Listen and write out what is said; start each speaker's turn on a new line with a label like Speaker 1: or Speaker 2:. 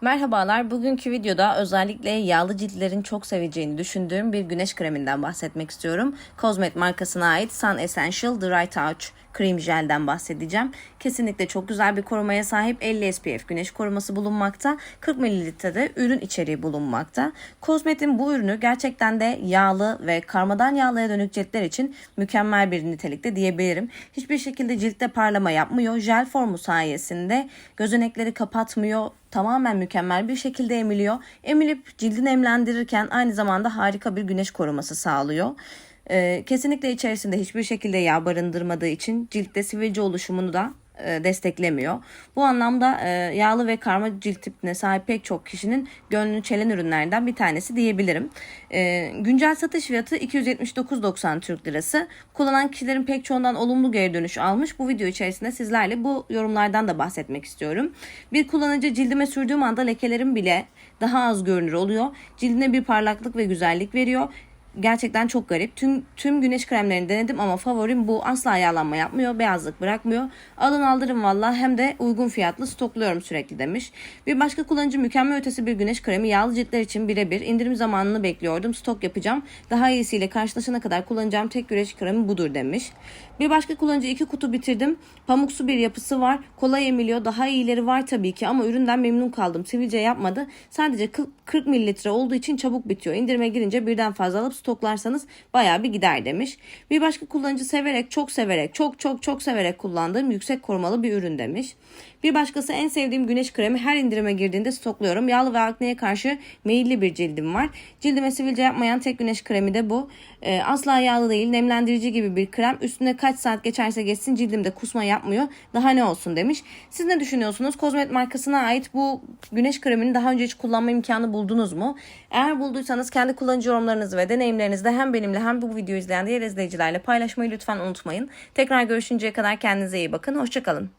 Speaker 1: Merhabalar. Bugünkü videoda özellikle yağlı ciltlerin çok seveceğini düşündüğüm bir güneş kreminden bahsetmek istiyorum. Cosmet markasına ait Sun Essential Dry Touch Cream Jel'den bahsedeceğim. Kesinlikle çok güzel bir korumaya sahip 50 SPF güneş koruması bulunmakta. 40 mililitrede ürün içeriği bulunmakta. Cosmet'in bu ürünü gerçekten de yağlı ve karmadan yağlıya dönük ciltler için mükemmel bir nitelikte diyebilirim. Hiçbir şekilde ciltte parlama yapmıyor. Jel formu sayesinde gözenekleri kapatmıyor tamamen mükemmel bir şekilde emiliyor. Emilip cildi nemlendirirken aynı zamanda harika bir güneş koruması sağlıyor. Ee, kesinlikle içerisinde hiçbir şekilde yağ barındırmadığı için ciltte sivilce oluşumunu da e, desteklemiyor. Bu anlamda e, yağlı ve karma cilt tipine sahip pek çok kişinin gönlünü çelen ürünlerden bir tanesi diyebilirim. E, güncel satış fiyatı 279.90 Türk Lirası. Kullanan kişilerin pek çoğundan olumlu geri dönüş almış. Bu video içerisinde sizlerle bu yorumlardan da bahsetmek istiyorum. Bir kullanıcı cildime sürdüğüm anda lekelerim bile daha az görünür oluyor. Cildine bir parlaklık ve güzellik veriyor gerçekten çok garip. Tüm tüm güneş kremlerini denedim ama favorim bu. Asla yağlanma yapmıyor, beyazlık bırakmıyor. Alın aldırın valla hem de uygun fiyatlı stokluyorum sürekli demiş. Bir başka kullanıcı mükemmel ötesi bir güneş kremi yağlı ciltler için birebir. İndirim zamanını bekliyordum. Stok yapacağım. Daha iyisiyle karşılaşana kadar kullanacağım tek güneş kremi budur demiş. Bir başka kullanıcı iki kutu bitirdim. Pamuksu bir yapısı var. Kolay emiliyor. Daha iyileri var tabii ki ama üründen memnun kaldım. Sivilce yapmadı. Sadece 40 mililitre olduğu için çabuk bitiyor. İndirime girince birden fazla alıp stoklarsanız bayağı bir gider demiş. Bir başka kullanıcı severek, çok severek, çok çok çok severek kullandığım yüksek korumalı bir ürün demiş. Bir başkası en sevdiğim güneş kremi her indirime girdiğinde stokluyorum. Yağlı ve akneye karşı meyilli bir cildim var. Cildime sivilce yapmayan tek güneş kremi de bu. Ee, asla yağlı değil, nemlendirici gibi bir krem. Üstüne kaç saat geçerse geçsin cildimde kusma yapmıyor. Daha ne olsun demiş. Siz ne düşünüyorsunuz? Kozmet markasına ait bu güneş kremini daha önce hiç kullanma imkanı buldunuz mu? Eğer bulduysanız kendi kullanıcı yorumlarınızı ve deneyimlerinizi de hem benimle hem bu videoyu izleyen diğer izleyicilerle paylaşmayı lütfen unutmayın. Tekrar görüşünceye kadar kendinize iyi bakın. Hoşçakalın.